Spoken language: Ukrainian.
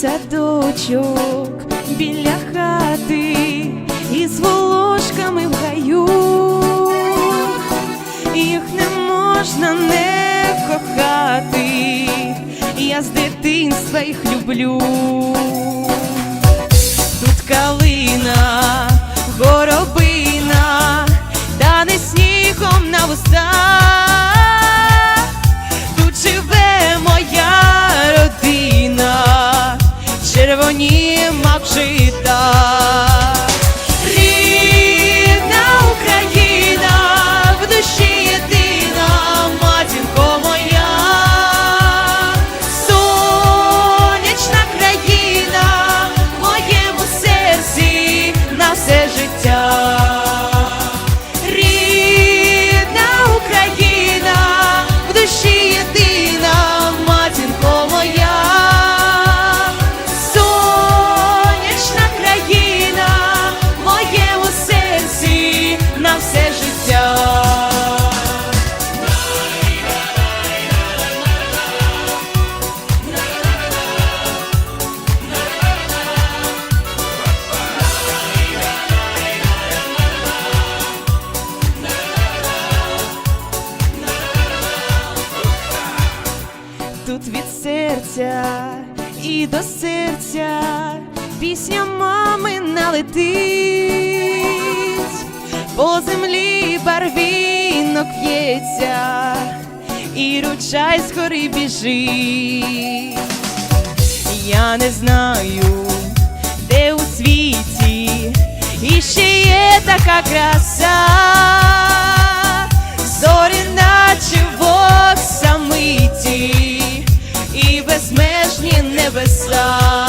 Садочок біля хати із волошками в гаю, їх не можна не кохати, я з дитинства їх люблю. Червоні від серця і до серця. Пісня мами налетить, по землі барвінок п'ється, і ручай з гори біжить. Я не знаю, де у світі іще є така краса, в